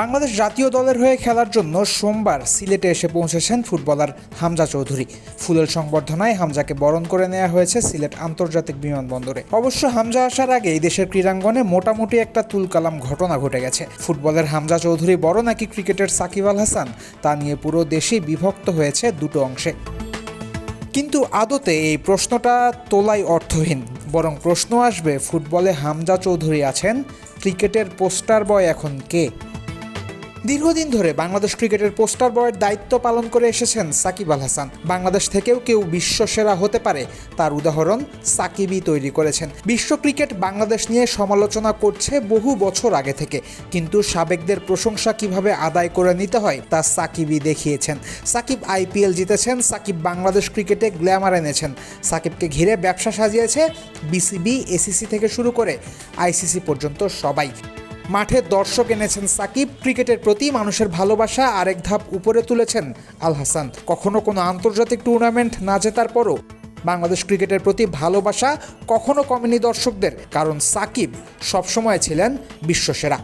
বাংলাদেশ জাতীয় দলের হয়ে খেলার জন্য সোমবার সিলেটে এসে পৌঁছেছেন ফুটবলার হামজা চৌধুরী। ফুলেল সংবর্ধনায় হামজাকে বরণ করে নেওয়া হয়েছে সিলেট আন্তর্জাতিক বিমানবন্দরে। অবশ্য হামজা আসার আগে এই দেশের ক্রীড়াঙ্গনে মোটামুটি একটা তুলকালাম ঘটনা ঘটে গেছে। ফুটবলের হামজা চৌধুরী বড় নাকি ক্রিকেটের সাকিব আল হাসান, তা নিয়ে পুরো দেশেই বিভক্ত হয়েছে দুটো অংশে। কিন্তু আদতে এই প্রশ্নটা তোলাই অর্থহীন, বরং প্রশ্ন আসবে ফুটবলে হামজা চৌধুরী আছেন, ক্রিকেটের পোস্টার বয় এখন কে? দীর্ঘদিন ধরে বাংলাদেশ ক্রিকেটের পোস্টার বয়ের দায়িত্ব পালন করে এসেছেন সাকিব আল হাসান। বাংলাদেশ থেকেও কেউ বিশ্ব সেরা হতে পারে, তার উদাহরণ সাকিবই তৈরি করেছেন। বিশ্ব ক্রিকেট বাংলাদেশ নিয়ে সমালোচনা করছে বহু বছর আগে থেকে, কিন্তু সাবেকদের প্রশংসা কীভাবে আদায় করে নিতে হয় তা সাকিবই দেখিয়েছেন। সাকিব আইপিএল জিতেছেন, সাকিব বাংলাদেশ ক্রিকেটে গ্ল্যামার এনেছেন। সাকিবকে ঘিরে ব্যবসা সাজিয়েছে বিসিবি, এসিসি থেকে শুরু করে আইসিসি পর্যন্ত সবাই। মাঠে দর্শক এনেছেন সাকিব, ক্রিকেটের প্রতি মানুষের ভালোবাসা আরেক ধাপ উপরে তুলেছেন আল হাসান। কখনো কোনো আন্তর্জাতিক টুর্নামেন্ট না জেতার পরও বাংলাদেশ ক্রিকেটের প্রতি ভালোবাসা কখনো কমেনি দর্শকদের, কারণ সাকিব সবসময় ছিলেন বিশ্বসেরা।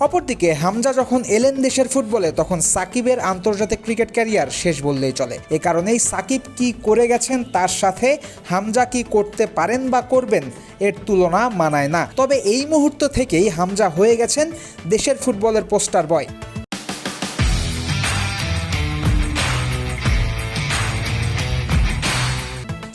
অপরদিকে, হামজা যখন এলেন দেশের ফুটবলে, তখন সাকিবের আন্তর্জাতিক ক্রিকেট ক্যারিয়ার শেষ বললেই চলে। এ কারণেই সাকিব কি করে গেছেন তার সাথে, হামজা কি করতে পারেন বা করবেন, এর তুলনা মানায় না। তবে এই মুহূর্ত থেকেই হামজা হয়ে গেছেন দেশের ফুটবলের পোস্টার বয়।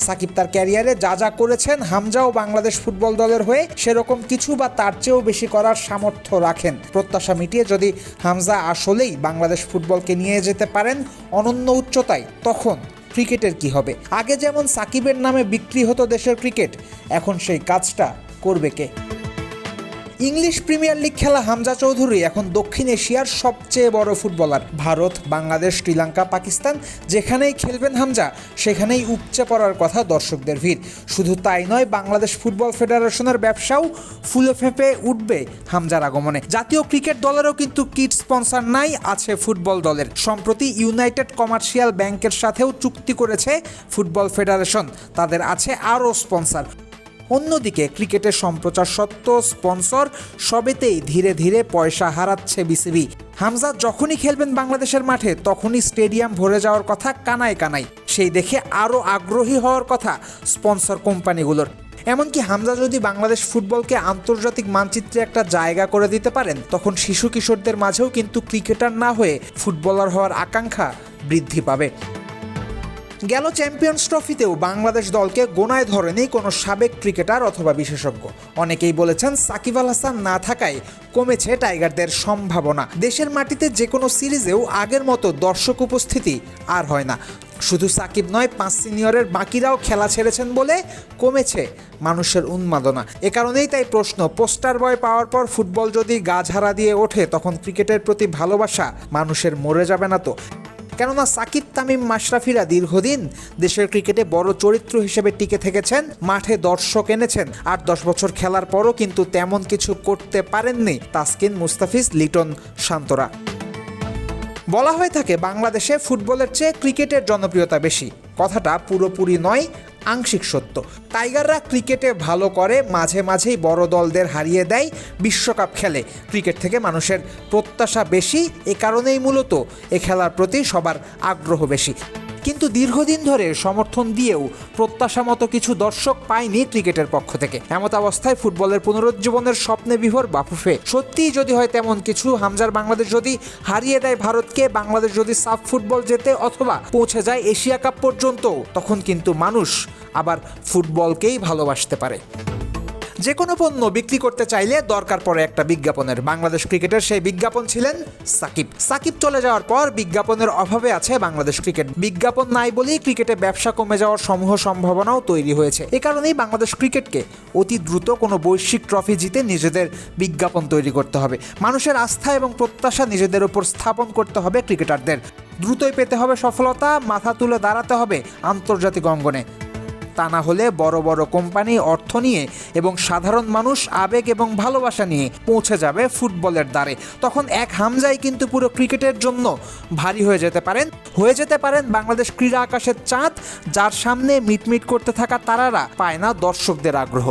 সাকিব তার ক্যারিয়ারে যা যা করেছেন, হামজাও বাংলাদেশ ফুটবল দলের হয়ে সেরকম কিছু বা তার চেয়েও বেশি করার সামর্থ্য রাখেন। প্রত্যাশা মিটিয়ে যদি হামজা আসলেই বাংলাদেশ ফুটবলকে নিয়ে যেতে পারেন অনন্য উচ্চতায়, তখন ক্রিকেটের কি হবে? আগে যেমন সাকিবের নামে বিক্রি হতো দেশের ক্রিকেট, এখন সেই কাজটা করবে কে? ইংলিশ প্রিমিয়ার লিগ খেলা হামজা চৌধুরী এখন দক্ষিণ এশিয়ার সবচেয়ে বড় ফুটবলার। ভারত, বাংলাদেশ, শ্রীলঙ্কা, পাকিস্তান যেখানেই খেলবেন হামজা, সেখানেই উপচে পড়ার কথা দর্শকদের ভিড়। শুধু তাই নয়, বাংলাদেশ ফুটবল ফেডারেশনের ব্যবসাও ফুলে ফেঁপে উঠবে হামজার আগমনে। জাতীয় ক্রিকেট দলেরও কিন্তু কিট স্পন্সর নাই আছে ফুটবল দলের। সম্প্রতি ইউনাইটেড কমার্শিয়াল ব্যাংকের সাথেও চুক্তি করেছে ফুটবল ফেডারেশন। তাদের আছে আরও স্পন্সর। অন্যদিকে ক্রিকেটের সম্প্রচার সত্ত্ব স্পন্সর সবেতেই ধীরে ধীরে পয়সা হারাচ্ছে বিসিবি। হামজা যখনই খেলবেন বাংলাদেশের মাঠে, তখনই স্টেডিয়াম ভরে যাওয়ার কথা কানায় কানায়। সেই দেখে আরও আগ্রহী হওয়ার কথা স্পন্সর কোম্পানিগুলোর। এমনকি হামজা যদি বাংলাদেশ ফুটবলকে আন্তর্জাতিক মানচিত্রে একটা জায়গা করে দিতে পারেন, তখন শিশু কিশোরদের মাঝেও কিন্তু ক্রিকেটার না হয়ে ফুটবলার হওয়ার আকাঙ্ক্ষা বৃদ্ধি পাবে। গেল চ্যাম্পিয়ন্স ট্রফিতেও বাংলাদেশ দলকে গোনায় ধরেনি কোনো সাবেক ক্রিকেটার অথবা বিশেষজ্ঞ। অনেকেই বলেছেন সাকিব আল হাসান না থাকায় কমেছে টাইগারদের সম্ভাবনা। দেশের মাটিতে যে কোনো সিরিজেও আগের মতো দর্শক উপস্থিতি আর হয় না। শুধু সাকিব নয়, পাঁচ সিনিয়রের বাকিরাও খেলা ছেড়েছেন বলে কমেছে মানুষের উন্মাদনা। এ কারণেই তাই প্রশ্ন, পোস্টার বয় পাওয়ার পর ফুটবল যদি গা ঝাড়া দিয়ে ওঠে, তখন ক্রিকেটের প্রতি ভালোবাসা মানুষের মরে যাবে না তো? কেননা সাকিব তামিম মাশরাফিরা দীর্ঘদিন দেশের ক্রিকেটে বড় চরিত্র হিসেবে টিকে থেকেছেন, মাঠে দর্শক এনেছেন। আর দশ বছর খেলার পরও কিন্তু তেমন কিছু করতে পারেননি তাসকিন মুস্তাফিজ, লিটন শান্তরা। বলা হয়ে থাকে, বাংলাদেশে ফুটবলের চেয়ে ক্রিকেটের জনপ্রিয়তা বেশি। কথাটা পুরোপুরি নয় আংশিক সত্য। টাইগাররা ক্রিকেটে ভালো করে মাঝে মাঝেই বড় দলদের হারিয়ে দেয় বিশ্বকাপ খেলে। ক্রিকেট থেকে মানুষের প্রত্যাশা বেশি, এ কারণেই মূলত এ খেলার প্রতি সবার আগ্রহ বেশি। কিন্তু দীর্ঘদিন ধরে সমর্থন দিয়েও প্রত্যাশা মতো কিছু দর্শক পায়নি ক্রিকেটের পক্ষ থেকে। এমত অবস্থায় ফুটবলের পুনরুজ্জীবনের স্বপ্নে বিভোর বাফুফে। সত্যিই যদি হয় তেমন কিছু, হামজার বাংলাদেশ যদি হারিয়ে দেয় ভারতকে, বাংলাদেশ যদি সাফ ফুটবল যেতে অথবা পৌঁছে যায় এশিয়া কাপ পর্যন্ত তখন কিন্তু মানুষ আবার ফুটবলকেই ভালোবাসতে পারে। যে কোনো পণ্য বিক্রি করতে চাইলে দরকার পড়ে একটা বিজ্ঞাপনের। বাংলাদেশ ক্রিকেটের সেই বিজ্ঞাপন ছিলেন সাকিব। সাকিব চলে যাওয়ার পর বিজ্ঞাপনের অভাবে আছে বাংলাদেশ ক্রিকেট। বিজ্ঞাপন নাই বলেই ক্রিকেটে ব্যবসা কমে যাওয়ার সমূহ সম্ভাবনাও তৈরি হয়েছে। এ কারণেই বাংলাদেশ ক্রিকেটকে অতি দ্রুত কোনো বৈশ্বিক ট্রফি জিতে নিজেদের বিজ্ঞাপন তৈরি করতে হবে। মানুষের আস্থা এবং প্রত্যাশা নিজেদের উপর স্থাপন করতে হবে ক্রিকেটারদের। দ্রুতই পেতে হবে সফলতা, মাথা তুলে দাঁড়াতে হবে আন্তর্জাতিক অঙ্গনে। তা না হলে বড় বড় কোম্পানি, অর্থ নিয়ে এবং সাধারণ মানুষ আবেগ এবং ভালোবাসা নিয়ে পৌঁছে যাবে ফুটবলের দ্বারে। তখন এক হামজাই কিন্তু পুরো ক্রিকেটের জন্য ভারী হয়ে যেতে পারেন। হয়ে যেতে পারেন বাংলাদেশ ক্রীড়া আকাশের চাঁদ, যার সামনে মিটমিট করতে থাকা তারারা পায় না দর্শকদের আগ্রহ।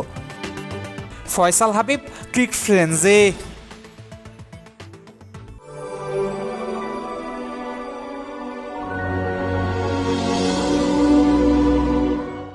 ফয়সাল হাবিব, ক্রিক ফ্রেন্ডসে।